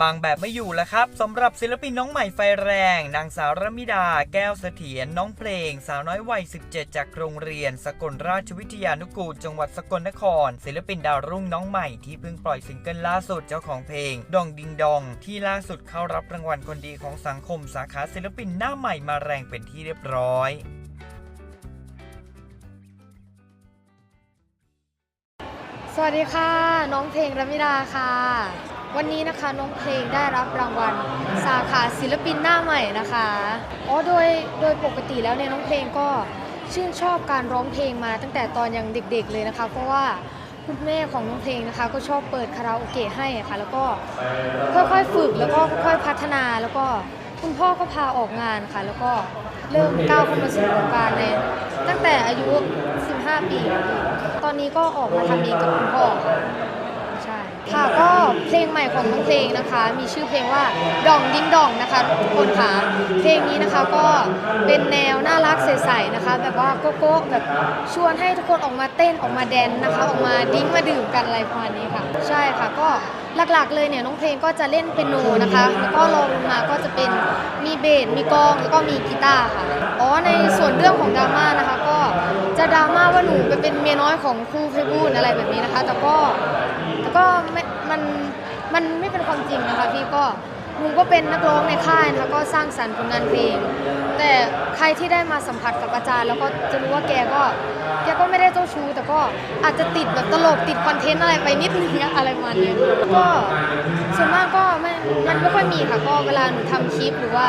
ปังแบบไม่อยู่แล้วครับสำหรับศิลปินน้องใหม่ไฟแรง นางสาวรมิดา แก้วเสถียรน้องเพลง สาวน้อยวัย 17 จากโรงเรียน สกลราชวิทยานุกูลจังหวัดสกลนคร ศิลปินดาวรุ่งน้องใหม่ที่เพิ่งปล่อยซิงเกิลล่าสุดเจ้าของเพลง ดองดิงดอง ที่ล่าสุดเข้ารับรางวัลคนดีของสังคมสาขาศิลปินหน้าใหม่มาแรงเป็นที่เรียบร้อยสวัสดีค่ะ น้องเพลงรมิดาค่ะ วันนี้นะคะน้องเพลงได้รับรางวัลสาขาศิลปินหน้าใหม่นะคะอ๋อโดยโดยปกติแล้วเนี่ยน้องเพลงก็ชื่นชอบการร้องเพลงมาตั้งแต่ตอนยังเด็กๆเลยนะคะ เพราะว่าคุณแม่ของน้องเพลงนะคะ ก็ชอบเปิดคาราโอเกะให้ค่ะ แล้วก็ค่อยๆฝึกแล้วก็ค่อยๆพัฒนาแล้วก็คุณพ่อก็พาออกงานค่ะ แล้วก็เริ่มก้าวเข้ามาสู่วงการในตั้งแต่อายุ 15 ปีค่ะพี่ตอนนี้ก็ออกมาทำเองกับคุณพ่อค่ะ ค่ะก็เพลงใหม่ของน้องเพลงนะคะ มีชื่อเพลงว่าดองดิ้งดองนะคะทุกคนค่ะเพลงนี้นะคะก็เป็นแนวน่ารักใสๆนะคะ แบบว่าโกโก้แบบชวนให้ทุกคนออกมาเต้นออกมาแดนนะคะ ออกมาดิ้งมาดื่มกันอะไรประมาณนี้ค่ะ ใช่ค่ะก็ หลักๆ เลยเนี่ยน้องเพลงก็จะเล่นเปียโนนะคะ แล้วก็ลงมาก็จะเป็นมีเบสมีกลองแล้วก็มีกีตาร์ค่ะอ๋อในส่วนเรื่องของดราม่านะคะก็จะดราม่าว่าหนูไปเป็นเมียน้อยของครูเพบูลอะไรแบบนี้นะคะ แต่ก็แต่ก็ไม่มันมันไม่เป็นความจริงนะคะพี่ก็ หนูก็เป็นนักร้องในค่ายนะคะก็สร้างสรรค์ผลงานเพลง แต่ใครที่ได้มาสัมผัสกับอาจารย์ แล้วก็จะรู้ว่าแกก็แกก็ไม่ได้เจ้าชู้แต่ก็อาจจะติดแบบตลกติดคอนเทนต์อะไรไปนิดนึงอะไรประมาณนี้ก็ส่วนมากก็ไม่มันไม่ค่อยมีค่ะก็เวลาหนูทำคลิปหรือว่า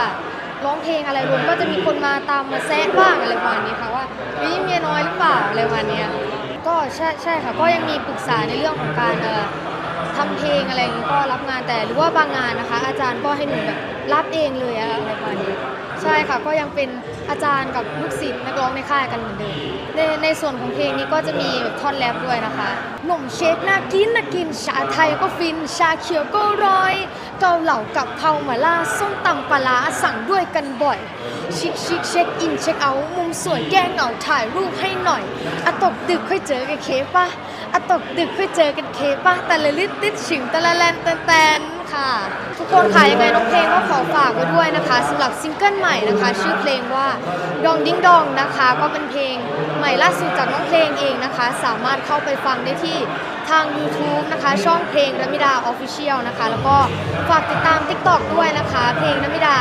ร้องเพลงอะไรรวมก็จะมีคนมาตามมาแซะบ้างอะไรประมาณนี้ค่ะว่าเฮ้ยเมียน้อยหรือเปล่าอะไรประมาณนี้ก็ใช่ใช่ค่ะก็ยังมีปรึกษาในเรื่องของการ ทำเพลงอะไรอย่างนี้ก็รับงานแต่หรือว่าบางงานนะคะ อาจารย์ก็ให้หนูแบบรับเองเลยอะไรประมาณนี้ใช่ค่ะก็ยังเป็นอาจารย์กับลูกศิษย์นักร้องในค่ายกันเหมือนเดิมในในส่วนของเพลงนี้ก็จะมีแบบท่อนแรปด้วยนะคะหนุ่มเชคน่ากินน่ากินชาไทยก็ฟินชาเขียวก็ร้อยเกาเหลากับเพราหมาล่าส้มตำปลาสั่งด้วยกันบ่อย ชิคชิคเช็คอินเช็คเอาท์มุมสวยแก้เหงาถ่ายรูปให้หน่อยอะตกดึกค่อยเจอกันเคปะ อะตกดึกค่อเจอกันเคปะแต่ละลิตติดฉิงแต่ละแลนแตนแตนค่ะ ทุกคนค่ะยังไงน้องเพลงก็ขอฝากไว้ด้วยนะคะสำหรับซิงเกิลใหม่นะคะ ชื่อเพลงว่าดองดิ้งดองนะคะ ก็เป็นเพลงใหม่ล่าสุดจากน้องเพลงเองนะคะ สามารถเข้าไปฟังได้ที่ทาง YouTube นะคะ ช่องเพลงรมิดา Official นะคะ แล้วก็ฝากติดตาม TikTok ด้วยนะคะ เพลงรมิดา